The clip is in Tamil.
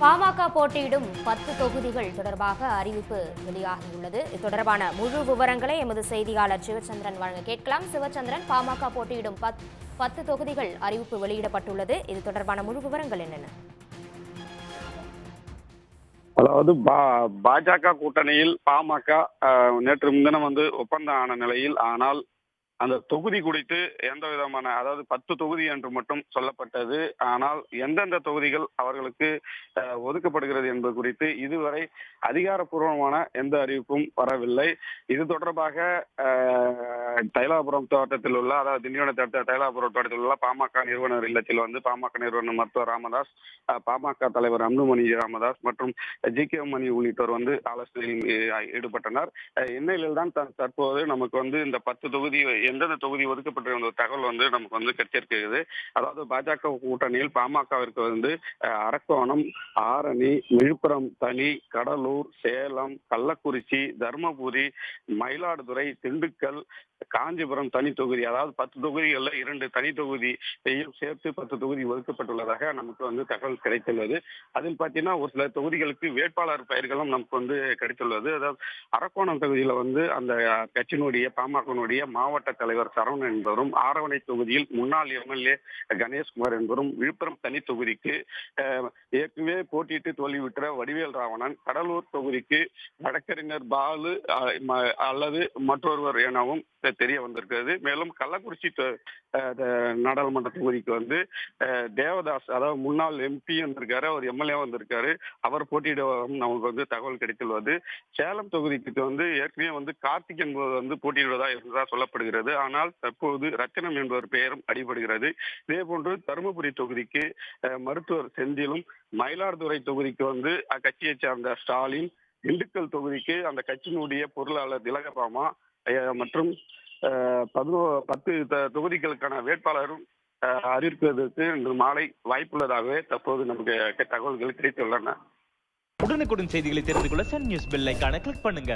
பாமக போட்டியிடும் பத்து தொகுதிகள் தொடர்பாக அறிவிப்பு வெளியாகியுள்ளது. இது தொடர்பான முழு விவரங்களை எமது செய்தியாளர் சிவச்சந்திரன் வழங்க கேட்கலாம். சிவச்சந்திரன் பாமக போட்டியிடும் பத்- பத்து தொகுதிகள் அறிவிப்பு வெளியிடப்பட்டுள்ளது. இது தொடர்பான முழு விவரங்கள் என்னென்ன? அதாவது பாஜக கூட்டணியில் பாமக நேற்று முன்தினம் வந்து ஒப்பந்தம் ஆன நிலையில் ஆனால் அந்த தொகுதி குறித்து எந்த விதமான அதாவது பத்து தொகுதி என்று மட்டும் சொல்லப்பட்டது. ஆனால் எந்தெந்த தொகுதிகள் அவர்களுக்கு ஒதுக்கப்படுகிறது என்பது குறித்து இதுவரை அதிகாரப்பூர்வமான எந்த அறிவிப்பும் வரவில்லை. இது தொடர்பாக தைலாபுரம் தோட்டத்தில் உள்ள அதாவது திண்டிவன தோட்ட தைலாபுரம் தோட்டத்தில் உள்ள பாமக நிறுவனர் இல்லத்தில் வந்து பாமக நிறுவனர் மருத்துவர் ராமதாஸ் பாமக தலைவர் அன்புமணி ராமதாஸ் மற்றும் ஜி. கே. மணி உள்ளிட்டோர் வந்து ஆலோசனையில் ஈடுபட்டனர். இந்நிலையில் தான் த- தற்போது நமக்கு வந்து இந்த பத்து தொகுதி எந்தெந்த தொகுதி ஒதுக்கப்பட்டிருந்த தகவல் வந்து நமக்கு வந்து கிடைச்சிருக்கிறது அதாவது பாஜக கூட்டணியில் பாமகவிற்கு வந்து அரக்கோணம் ஆரணி விழுப்புரம் தனி கடலூர் சேலம் கள்ளக்குறிச்சி தருமபுரி மயிலாடுதுறை திண்டுக்கல் காஞ்சிபுரம் தனி தொகுதி அதாவது பத்து தொகுதிகளில் இரண்டு தனி தொகுதியையும் சேர்த்து பத்து தொகுதி ஒதுக்கப்பட்டுள்ளதாக நமக்கு வந்து தகவல் கிடைத்துள்ளது. அதில் பார்த்தீங்கன்னா ஒரு சில தொகுதிகளுக்கு வேட்பாளர் பெயர்களும் நமக்கு வந்து கிடைத்துள்ளது. அதாவது அரக்கோணம் தொகுதியில வந்து அந்த கட்சியினுடைய பாமகனுடைய மாவட்ட தலைவர் சரவணன் என்பவரும் ஆரவணை தொகுதியில் முன்னாள் எம்எல்ஏ கணேஷ்குமார் என்பவரும் விழுப்புரம் தனி தொகுதிக்கு ஏற்கனவே போட்டியிட்டு தோல்விவிட்ட வடிவேல் ராவணன் கடலூர் தொகுதிக்கு வழக்கறிஞர் பாலு அல்லது மற்றொருவர் எனவும் தெரிய வந்திருக்கிறது. மேலும் கள்ளக்குறிச்சி நாடாளுமன்ற தொகுதிக்கு வந்து தேவதாஸ் அதாவது முன்னாள் எம்பி வந்திருக்காரு அவர் எம்எல்ஏ வந்திருக்காரு. அவர் போட்டியிடவும் நமக்கு வந்து தகவல் கிடைத்துள்ளது. சேலம் தொகுதிக்கு வந்து ஏற்கனவே வந்து கார்த்திக் என்பவர் வந்து போட்டியிடுவதா இருந்ததா சொல்லப்படுகிறது. ஆனால் தற்போது ரத்தினம் என்பவர் பெயரும் அடிபடுகிறது. இதே போன்று தருமபுரி தொகுதிக்கு மருத்துவர் செந்திலும் மயிலாடுதுறை தொகுதிக்கு வந்து அக்கட்சியை சார்ந்த ஸ்டாலின் திண்டுக்கல் தொகுதிக்கு அந்த கட்சியினுடைய பொருளாளர் திலகபாமா மற்றும் பதினோ பத்து தொகுதிகளுக்கான வேட்பாளரும் அறிவிப்பதற்கு இன்று மாலை வாய்ப்புள்ளதாகவே தற்போது நமக்கு தகவல்கள் கிடைத்துள்ளன. உடனுக்குடன் செய்திகளை தெரிந்து கொள்ள சன் நியூஸ் பெல் ஐகானை கிளிக் பண்ணுங்க.